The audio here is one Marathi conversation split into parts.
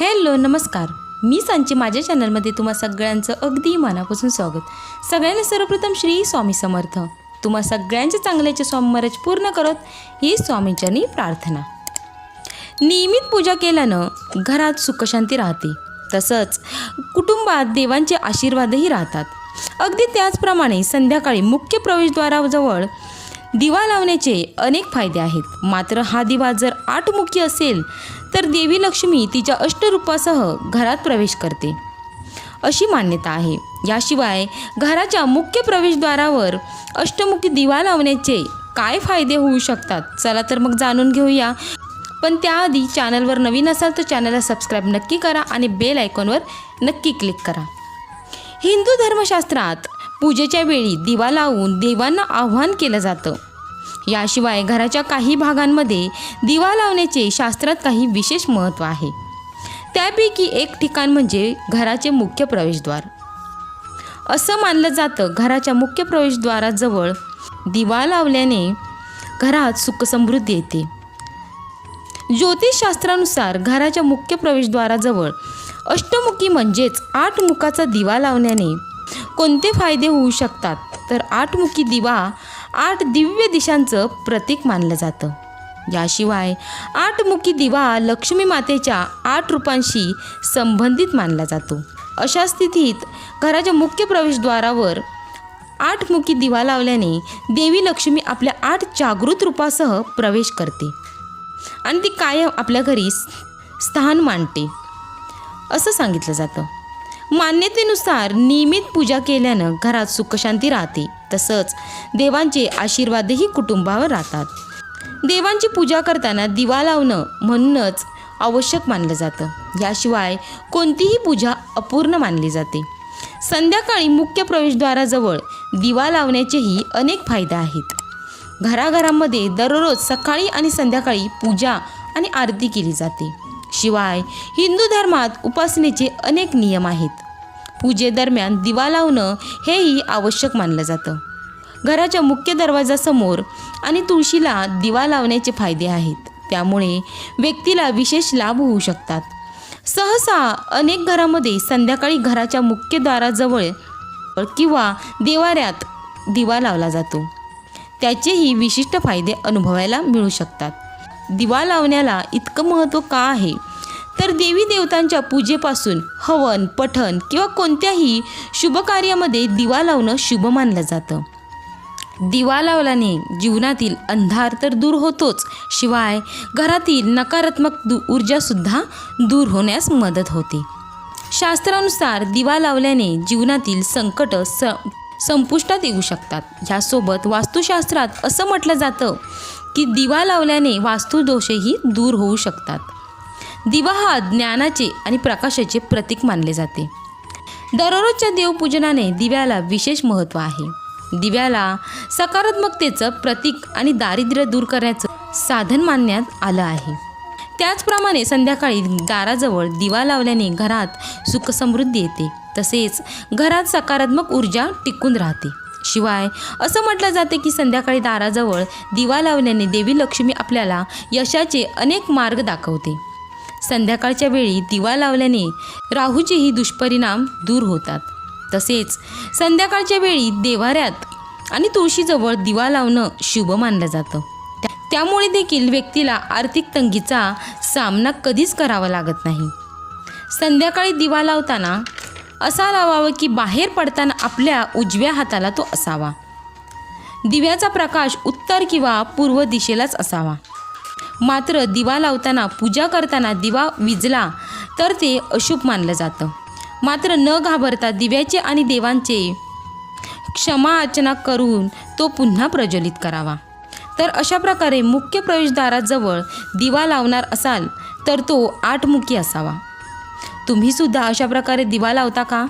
हॅलो नमस्कार. मी सांची माझ्या चॅनलमध्ये तुम्हा सगळ्यांचं अगदी मनापासून स्वागत. सगळ्यांना सर्वप्रथम श्री स्वामी समर्थ. तुम्हा सगळ्यांचे चांगल्याचे स्वामरज पूर्ण करत ही स्वामींच्यानी प्रार्थना. नियमित पूजा केल्यानं घरात सुखशांती राहते. तसंच कुटुंबात देवांचे आशीर्वादही राहतात. अगदी त्याचप्रमाणे संध्याकाळी मुख्य प्रवेशद्वाराजवळ दिवा लावण्याचे अनेक फायदे आहेत. मात्र हा दिवा जर आठमुखी असेल तर देवी लक्ष्मी तिच्या अष्टरूपासह घरात प्रवेश करते. अशी मान्यता आहे. याशिवाय घराच्या मुख्य प्रवेशद्वारावर अष्टमुखी दिवा लावण्याचे काय फायदे होऊ शकतात? चला तर मग जाणून घेऊया. पण त्याआधी चॅनलवर नवीन असाल तर चॅनलला सबस्क्राईब नक्की करा आणि बेल आयकॉनवर नक्की क्लिक करा. हिंदू धर्मशास्त्रात पूजेच्या वेळी दिवा लावून देवांना आव्हान केलं जातं. याशिवाय घराच्या काही भागांमध्ये दिवा लावण्याचे शास्त्रात काही विशेष महत्त्व आहे. त्यापैकी एक ठिकाण म्हणजे घराचे मुख्य प्रवेशद्वार. असं मानलं जातं घराच्या मुख्य प्रवेशद्वाराजवळ दिवा लावल्याने घरात सुखसमृद्धी येते. ज्योतिषशास्त्रानुसार घराच्या मुख्य प्रवेशद्वाराजवळ अष्टमुखी म्हणजेच आठ मुखाचा दिवा लावण्याने कोणते फायदे होऊ शकतात? तर आठमुखी दिवा आठ दिव्य दिशांचं प्रतीक मानलं जातं. याशिवाय आठमुखी दिवा लक्ष्मी मातेच्या आठ रूपांशी संबंधित मानला जातो. अशा स्थितीत घराच्या मुख्य प्रवेशद्वारावर आठमुखी दिवा लावल्याने देवी लक्ष्मी आपल्या आठ जागृत रूपासह प्रवेश करते आणि ती कायम आपल्या घरी स्थान मांडते. असं सांगितलं जातं. मान्यतेनुसार नियमित पूजा केल्यानं घरात सुखशांती राहते. तसंच देवांचे आशीर्वादही कुटुंबावर राहतात. देवांची पूजा करताना दिवा लावणं म्हणूनच आवश्यक मानलं जातं. याशिवाय कोणतीही पूजा अपूर्ण मानली जाते. संध्याकाळी मुख्य प्रवेशद्वाराजवळ दिवा लावण्याचेही अनेक फायदे आहेत. घराघरामध्ये दररोज सकाळी आणि संध्याकाळी पूजा आणि आरती केली जाते. शिवाय हिंदू धर्मात उपासनेचे अनेक नियम आहेत. पूजेदरम्यान दिवा लावणं हेही आवश्यक मानलं जातं. घराच्या मुख्य दरवाजासमोर आणि तुळशीला दिवा लावण्याचे फायदे आहेत. त्यामुळे व्यक्तीला विशेष लाभ होऊ शकतात. सहसा अनेक घरामध्ये संध्याकाळी घराच्या मुख्य दाराजवळ किंवा देवाऱ्यात दिवा लावला जातो. त्याचेही विशिष्ट फायदे अनुभवायला मिळू शकतात. दिवा लावण्याला इतकं महत्त्व का आहे? तर देवी देवतांच्या पूजेपासून हवन पठण किंवा कोणत्याही शुभ कार्यामध्ये दिवा लावणं शुभ मानलं जातं. दिवा लावल्याने जीवनातील अंधार तर दूर होतोच शिवाय घरातील नकारात्मक दू ऊर्जासुद्धा दूर होण्यास मदत होते. शास्त्रानुसार दिवा लावल्याने जीवनातील संकट स संपुष्टात येऊ शकतात. ह्यासोबत वास्तुशास्त्रात असं म्हटलं जातं की दिवा लावल्याने वास्तुदोषही दूर होऊ शकतात. दिवा हा ज्ञानाचे आणि प्रकाशाचे प्रतीक मानले जाते. दररोजच्या देवपूजनाने दिव्याला विशेष महत्त्व आहे. दिव्याला सकारात्मकतेचं प्रतीक आणि दारिद्र्य दूर करण्याचं साधन मानण्यात आलं आहे. त्याचप्रमाणे संध्याकाळी दाराजवळ दिवा लावल्याने घरात सुखसमृद्धी येते. तसेच घरात सकारात्मक ऊर्जा टिकून राहते. शिवाय असं म्हटलं जाते की संध्याकाळी दाराजवळ दिवा लावल्याने देवी लक्ष्मी आपल्याला यशाचे अनेक मार्ग दाखवते. संध्याकाळच्या वेळी दिवा लावल्याने राहूचेही दुष्परिणाम दूर होतात. तसेच संध्याकाळच्या वेळी देवाऱ्यात आणि तुळशीजवळ दिवा लावणं शुभ मानलं जातं. त्यामुळे देखील व्यक्तीला आर्थिक तंगीचा सामना कधीच करावा लागत नाही. संध्याकाळी दिवा लावताना असा लावावा की बाहेर पडताना आपल्या उजव्या हाताला तो असावा. दिव्याचा प्रकाश उत्तर किंवा पूर्व दिशेलाच असावा. मात्र दिवा लावताना पूजा करताना दिवा विजला तर ते अशुभ मानलं जातं. मात्र न घाबरता दिव्याचे आणि देवांचे क्षमा अर्चना करून तो पुन्हा प्रज्वलित करावा. तर अशा प्रकारे मुख्य प्रवेशद्वाराजवळ दिवा लावणार असाल तर तो आठमुखी असावा. तुम्हीसुद्धा अशा प्रकारे दिवा लावता का?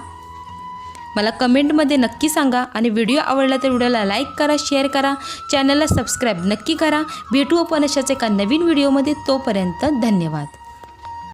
मला कमेंटमध्ये नक्की सांगा आणि व्हिडिओ आवडला तर व्हिडिओला लाईक करा शेअर करा चॅनलला सबस्क्राईब नक्की करा. भेटू आपण अशाच एका नवीन व्हिडिओमध्ये. तोपर्यंत धन्यवाद.